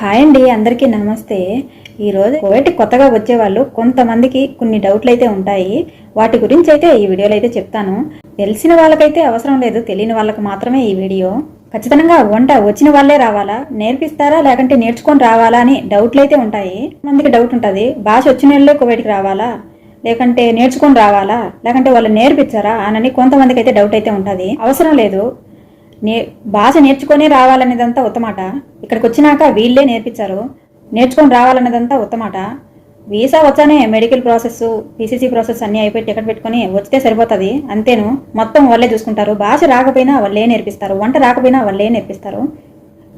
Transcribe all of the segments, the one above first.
Hi అండి అందరికీ నమస్తే. ఈరోజు కోవిడ్ కొత్తగా వచ్చేవాళ్ళు కొంతమందికి కొన్ని డౌట్లు అయితే ఉంటాయి. వాటి గురించి అయితే ఈ వీడియోలో అయితే చెప్తాను. తెలిసిన వాళ్ళకైతే అవసరం లేదు తెలియని వాళ్ళకి మాత్రమే ఈ వీడియో. ఖచ్చితంగా వంట వచ్చిన వాళ్ళే రావాలా నేర్పిస్తారా లేకంటే నేర్చుకొని రావాలా అని డౌట్లు అయితే ఉంటాయి. మందికి డౌట్ ఉంటుంది భాష వచ్చిన వాళ్ళే కోవిడ్కి రావాలా లేకంటే నేర్చుకొని రావాలా లేకంటే వాళ్ళు నేర్పించారా అని కొంతమందికి అయితే డౌట్ అయితే ఉంటుంది. అవసరం లేదు నే భాష నేర్చుకొని రావాలనేదంతా ఉత్తమాట ఇక్కడికి వచ్చినాక వీళ్ళే నేర్పించారు. నేర్చుకొని రావాలనేదంతా ఉత్తమాట వీసా వచ్చానే మెడికల్ ప్రాసెస్ పీసీసీ ప్రాసెస్ అన్నీ అయిపోయి టికెట్ పెట్టుకొని వచ్చితే సరిపోతుంది. అంతేను మొత్తం వాళ్ళే చూసుకుంటారు. భాష రాకపోయినా వాళ్ళే నేర్పిస్తారు. వంట రాకపోయినా వాళ్ళే నేర్పిస్తారు.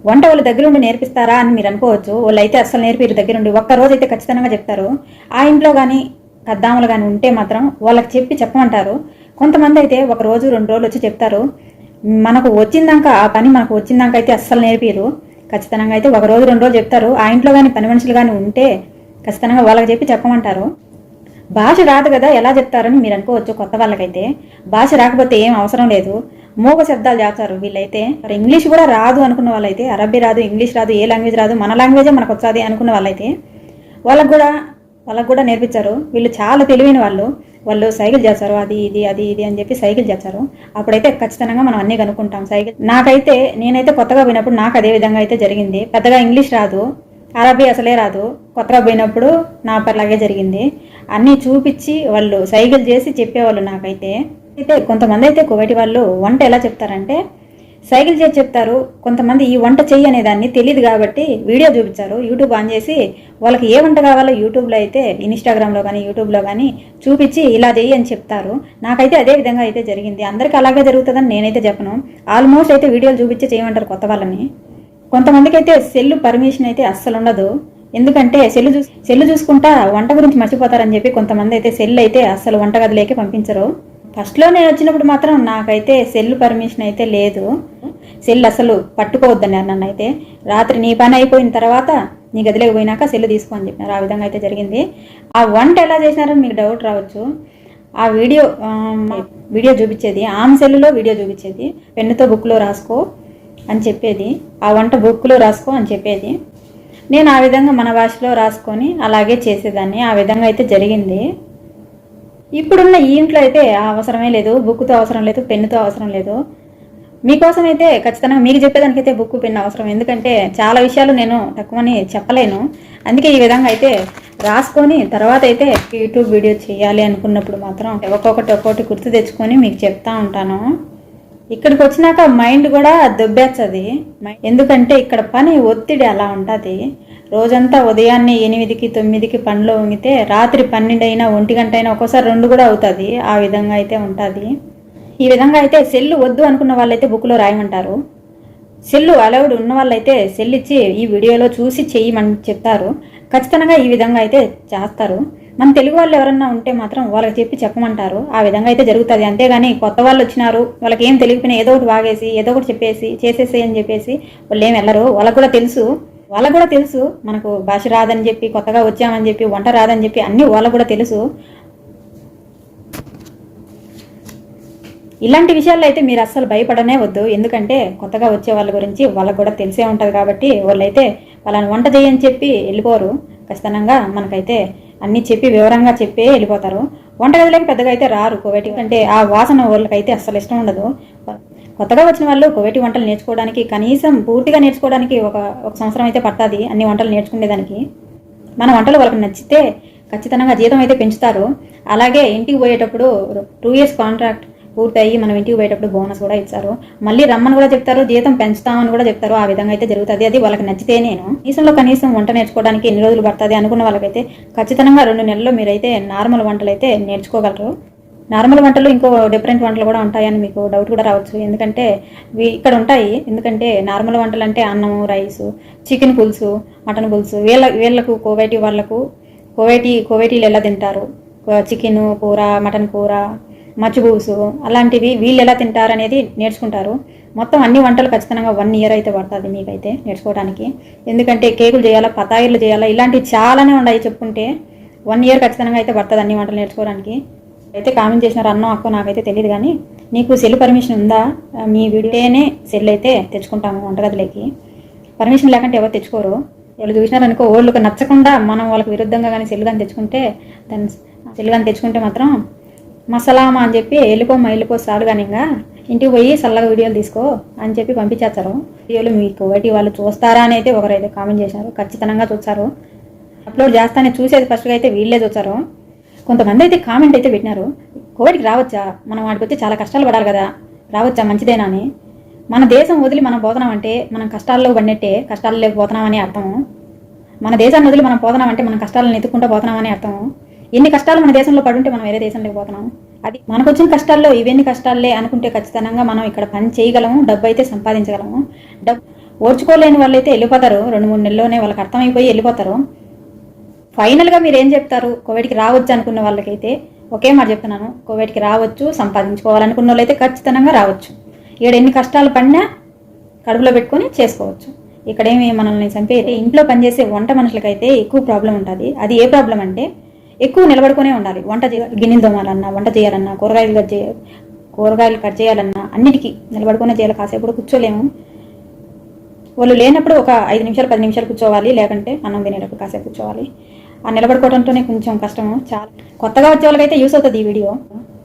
వంట వాళ్ళ దగ్గరుండి నేర్పిస్తారా అని మీరు అనుకోవచ్చు. వాళ్ళు అయితే అస్సలు నేర్పిరు దగ్గరుండి. ఒక్క రోజు అయితే ఖచ్చితంగా చెప్తారు. ఆ ఇంట్లో కానీ కద్దాములు కానీ ఉంటే మాత్రం వాళ్ళకి చెప్పి చెప్పమంటారు. కొంతమంది అయితే ఒక రోజు రెండు రోజులు వచ్చి చెప్తారు. మనకు వచ్చిందాక ఆ పని మనకు వచ్చిందాక అయితే అస్సలు నేర్పిరు ఖచ్చితంగా అయితే ఒక రోజు రెండు రోజులు చెప్తారు. ఆ ఇంట్లో కానీ పని మనుషులు కానీ ఉంటే ఖచ్చితంగా వాళ్ళకి చెప్పి చెప్పమంటారు. భాష రాదు కదా ఎలా చెప్తారని మీరు అనుకోవచ్చు కొత్త వాళ్ళకైతే. భాష రాకపోతే ఏం అవసరం లేదు. మూగ శబ్దాలు చేస్తారు వీళ్ళైతే. మరి ఇంగ్లీష్ కూడా రాదు అనుకున్న వాళ్ళైతే అరబీ రాదు ఇంగ్లీష్ రాదు ఏ లాంగ్వేజ్ రాదు మన లాంగ్వేజే మనకు వచ్చాది అనుకున్న వాళ్ళైతే వాళ్ళకు కూడా వాళ్ళకు కూడా నేర్పించారు వీళ్ళు చాలా తెలివైన వాళ్ళు. వాళ్ళు సైకిల్ చేస్తారు అది ఇది అది ఇది అని చెప్పి సైకిల్ చేస్తారు. అప్పుడైతే ఖచ్చితంగా మనం అన్నీ కనుక్కుంటాం. సైకిల్ నాకైతే నేనైతే కొత్తగా పోయినప్పుడు నాకు అదే విధంగా అయితే జరిగింది. పెద్దగా ఇంగ్లీష్ రాదు అరబీ అసలే రాదు. కొత్తగా పోయినప్పుడు నా పర్లాగే జరిగింది. అన్నీ చూపించి వాళ్ళు సైకిల్ చేసి చెప్పేవాళ్ళు నాకైతే. అయితే కొంతమంది అయితే కువైటి వాళ్ళు వంట ఎలా చెప్తారంటే సైకిల్ చేసి చెప్తారు కొంతమంది ఈ వంట చెయ్యి అనేదాన్ని తెలియదు కాబట్టి వీడియో చూపించారు. యూట్యూబ్ ఆన్ చేసి వాళ్ళకి ఏ వంట కావాలో యూట్యూబ్లో అయితే ఇన్స్టాగ్రామ్లో కానీ యూట్యూబ్లో కానీ చూపించి ఇలా చెయ్యి అని చెప్తారు. నాకైతే అదే విధంగా అయితే జరిగింది. అందరికీ అలాగే జరుగుతుందని నేనైతే చెప్పను. ఆల్మోస్ట్ అయితే వీడియోలు చూపించి చేయమంటారు కొత్త వాళ్ళని. కొంతమందికి అయితే సెల్ పర్మిషన్ అయితే అస్సలు ఉండదు. ఎందుకంటే సెల్లు చూ సెల్లు చూసుకుంటా వంట గురించి మర్చిపోతారని చెప్పి కొంతమంది అయితే సెల్ అయితే అస్సలు వంటగదిలోకి పంపించరు. ఫస్ట్లో నేను వచ్చినప్పుడు మాత్రం నాకైతే సెల్ పర్మిషన్ అయితే లేదు. సెల్ అసలు పట్టుకోవద్దన్నారు నన్ను అయితే రాత్రి నీ పని అయిపోయిన తర్వాత నీ గదిలోకి పోయినాక సెల్ తీసుకో అని చెప్పినారు. ఆ విధంగా అయితే జరిగింది. ఆ వంట ఎలా చేసినారని మీకు డౌట్ రావచ్చు. ఆ వీడియో వీడియో చూపించేది. ఆమె సెల్లులో వీడియో చూపించేది. పెన్నుతో బుక్లో రాసుకో అని చెప్పేది. ఆ వంట బుక్లో రాసుకో అని చెప్పేది. నేను ఆ విధంగా మన భాషలో రాసుకొని అలాగే చేసేదాన్ని. ఆ విధంగా అయితే జరిగింది. ఇప్పుడున్న ఈ ఇంట్లో అయితే అవసరమే లేదు బుక్తో అవసరం లేదు పెన్నుతో అవసరం లేదు. మీకోసం అయితే ఖచ్చితంగా మీకు చెప్పేదానికైతే బుక్ పెన్ అవసరం. ఎందుకంటే చాలా విషయాలు నేను తక్కువని చెప్పలేను. అందుకే ఈ విధంగా అయితే రాసుకొని తర్వాత అయితే యూట్యూబ్ వీడియో చేయాలి అనుకున్నప్పుడు మాత్రం ఒక్కొక్కటి ఒక్కొక్కటి గుర్తు తెచ్చుకొని మీకు చెప్తా ఉంటాను. ఇక్కడికి వచ్చినాక మైండ్ కూడా దొబ్బేస్తుంది ఎందుకంటే ఇక్కడ పని ఒత్తిడి అలా ఉంటుంది. రోజంతా ఉదయాన్నే ఎనిమిదికి తొమ్మిదికి పనిలో ఉంగితే రాత్రి పన్నెండు అయినా ఒంటి గంట అయినా ఒక్కోసారి రెండు కూడా అవుతుంది. ఆ విధంగా అయితే ఉంటుంది. ఈ విధంగా అయితే సెల్లు వద్దు అనుకున్న వాళ్ళైతే బుక్లో రాయమంటారు. సెల్లు అలౌడ్ ఉన్న వాళ్ళైతే సెల్ ఇచ్చి ఈ వీడియోలో చూసి చెయ్యమని చెప్తారు. ఖచ్చితంగా ఈ విధంగా అయితే చేస్తారు. మన తెలుగు వాళ్ళు ఎవరన్నా ఉంటే మాత్రం వాళ్ళకి చెప్పి చెప్పమంటారు. ఆ విధంగా అయితే జరుగుతుంది. అంతేగాని కొత్త వాళ్ళు వచ్చినారు వాళ్ళకి ఏం తెలియకపోయినా ఏదో ఒకటి వాగేసి ఏదో ఒకటి చెప్పేసి చేసేసి అని చెప్పేసి వాళ్ళు ఏం వెళ్ళరు. వాళ్ళకు కూడా తెలుసు. వాళ్ళకు కూడా తెలుసు మనకు భాష రాదని చెప్పి కొత్తగా వచ్చామని చెప్పి వంట రాదని చెప్పి అన్నీ వాళ్ళకు కూడా తెలుసు. ఇలాంటి విషయాల్లో అయితే మీరు అస్సలు భయపడనే వద్దు. ఎందుకంటే కొత్తగా వచ్చే వాళ్ళ గురించి వాళ్ళకు కూడా తెలిసే ఉంటుంది కాబట్టి వాళ్ళైతే వాళ్ళని వంట చేయని చెప్పి వెళ్ళిపోరు. ఖచ్చితంగా మనకైతే అన్నీ చెప్పి వివరంగా చెప్పే వెళ్ళిపోతారు. వంటగదిలోకి పెద్దగా అయితే రారు. కోవేటి అంటే ఆ వాసన వాళ్ళకైతే అస్సలు ఇష్టం ఉండదు. కొత్తగా వచ్చిన వాళ్ళు కోవేటి వంటలు నేర్చుకోవడానికి కనీసం పూర్తిగా నేర్చుకోవడానికి ఒక ఒక సంవత్సరం అయితే పడుతుంది అన్ని వంటలు నేర్చుకునేదానికి. మన వంటలు వాళ్ళకి నచ్చితే ఖచ్చితంగా జీతం అయితే పెంచుతారు. అలాగే ఇంటికి పోయేటప్పుడు టూ ఇయర్స్ కాంట్రాక్ట్ పూర్తయ్యి మనం ఇంటికి పోయేటప్పుడు బోనస్ కూడా ఇచ్చారు. మళ్ళీ రమ్మని కూడా చెప్తారు జీతం పెంచుతామని కూడా చెప్తారు. ఆ విధంగా అయితే జరుగుతుంది. అది వాళ్ళకి నచ్చితే నేను. దేశంలో కనీసం వంట నేర్చుకోవడానికి ఎన్ని రోజులు పడుతుంది అనుకున్న వాళ్ళకైతే ఖచ్చితంగా రెండు నెలల్లో మీరైతే నార్మల్ వంటలు అయితే నేర్చుకోగలరు. నార్మల్ వంటలు ఇంకో డిఫరెంట్ వంటలు కూడా ఉంటాయని మీకు డౌట్ కూడా రావచ్చు. ఎందుకంటే ఇక్కడ ఉంటాయి. ఎందుకంటే నార్మల్ వంటలు అంటే అన్నము రైస్ చికెన్ పులుసు మటన్ పులుసు. వీళ్ళ వీళ్ళకు కోవేటి వాళ్ళకు కోవేటి కోవేటీలు ఎలా తింటారు? చికెన్ కూర మటన్ కూర మచ్చిబూసు అలాంటివి వీళ్ళు ఎలా తింటారు అనేది నేర్చుకుంటారు. మొత్తం అన్ని వంటలు ఖచ్చితంగా వన్ ఇయర్ అయితే పడుతుంది మీకైతే నేర్చుకోవడానికి. ఎందుకంటే కేకులు చేయాలా పతాయిలు చేయాలా ఇలాంటివి చాలానే ఉన్నాయి చెప్పుకుంటే వన్ ఇయర్ ఖచ్చితంగా అయితే పడుతుంది అన్ని వంటలు నేర్చుకోవడానికి. అయితే కామెంట్ చేసిన అన్నం అక్క నాకైతే తెలియదు కానీ నీకు సెల్ పర్మిషన్ ఉందా? మీ వీడియోనే సెల్ అయితే తెచ్చుకుంటాము వంటగదిలోకి. పర్మిషన్ లేకుంటే ఎవరు తెచ్చుకోరు. వాళ్ళు చూసినారనుకో వాళ్ళకి నచ్చకుండా మనం వాళ్ళకి విరుద్ధంగా కానీ సెల్లుగాని తెచ్చుకుంటే దాన్ని సెల్లుగాని తెచ్చుకుంటే మాత్రం మసలామా అని చెప్పి వెళ్ళిపోమ్మా వెళ్ళిపో సాలు కానీ ఇంకా ఇంటికి పోయి చల్లగా వీడియోలు తీసుకో అని చెప్పి పంపించేస్తారు. వీడియోలు మీకు ఒకటి వాళ్ళు చూస్తారా అని అయితే ఒకరైతే కామెంట్ చేశారు. ఖచ్చితంగా చూస్తారు. అప్లోడ్ చేస్తానే చూసేది ఫస్ట్గా అయితే వీళ్ళే చూస్తారు. కొంతమంది అయితే కామెంట్ అయితే పెట్టినారు. కోవిడ్కి రావచ్చా? మనం వాటికి వచ్చి చాలా కష్టాలు పడాలి కదా. రావచ్చా? మంచిదేనా అని. మన దేశం వదిలి మనం పోతున్నాం అంటే మనం కష్టాల్లో పడినట్టే కష్టాలు లేకపోతున్నామని అర్థము. మన దేశాన్ని వదిలి మనం పోతున్నాం అంటే మనం కష్టాలను ఎత్తుకుంటూ పోతున్నామని అర్థము. ఎన్ని కష్టాలు మన దేశంలో పడుంటే మనం వేరే దేశంలోకి పోతున్నాం అది మనకు వచ్చిన కష్టాల్లో ఇవన్నీ కష్టాలే అనుకుంటే ఖచ్చితంగా మనం ఇక్కడ పని చేయగలము డబ్బు అయితే సంపాదించగలము. డబ్బు ఓర్చుకోలేని అయితే వెళ్ళిపోతారు. రెండు మూడు నెలల్లోనే వాళ్ళకి అర్థమైపోయి వెళ్ళిపోతారు. ఫైనల్గా మీరు ఏం చెప్తారు? కోవిడ్కి రావచ్చు అనుకున్న వాళ్ళకైతే ఒకే మాట చెప్తున్నాను. కోవిడ్కి రావచ్చు సంపాదించుకోవాలనుకున్న వాళ్ళైతే ఖచ్చితంగా రావచ్చు. ఇక్కడ ఎన్ని కష్టాలు పడినా కడుపులో పెట్టుకొని చేసుకోవచ్చు. ఇక్కడేమి మనల్ని చంపే ఇంట్లో పనిచేసే వంట మనుషులకైతే ఎక్కువ ప్రాబ్లం ఉంటుంది. అది ఏ ప్రాబ్లం అంటే ఎక్కువ నిలబడుకునే ఉండాలి. వంట గిన్నెలు తోమాలన్నా వంట చేయాలన్నా కూరగాయలు కట్ చేయ కూరగాయలు కట్ చేయాలన్నా అన్నిటికీ నిలబడుకునే చేయాలి కాసేపు కూర్చోలేము. వాళ్ళు లేనప్పుడు ఒక ఐదు నిమిషాలు పది నిమిషాలు కూర్చోవాలి. లేకుంటే అన్నం తినేటప్పుడు కాసేపు కూర్చోవాలి. ఆ నిలబడుకోవడంతోనే కొంచెం కష్టము. చాలా కొత్తగా వచ్చే వాళ్ళకైతే యూస్ అవుతుంది ఈ వీడియో.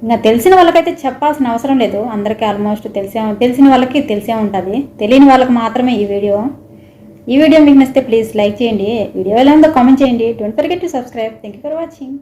ఇంకా తెలిసిన వాళ్ళకైతే చెప్పాల్సిన అవసరం లేదు. అందరికీ ఆల్మోస్ట్ తెలిసే తెలిసిన వాళ్ళకి తెలిసే ఉంటుంది. తెలియని వాళ్ళకి మాత్రమే ఈ వీడియో. ఈ వీడియో మీకు నచ్చితే ప్లీజ్ లైక్ చేయండి. వీడియో ఎలా ఉందో కామెంట్ చేయండి. Don't forget to subscribe thank you for watching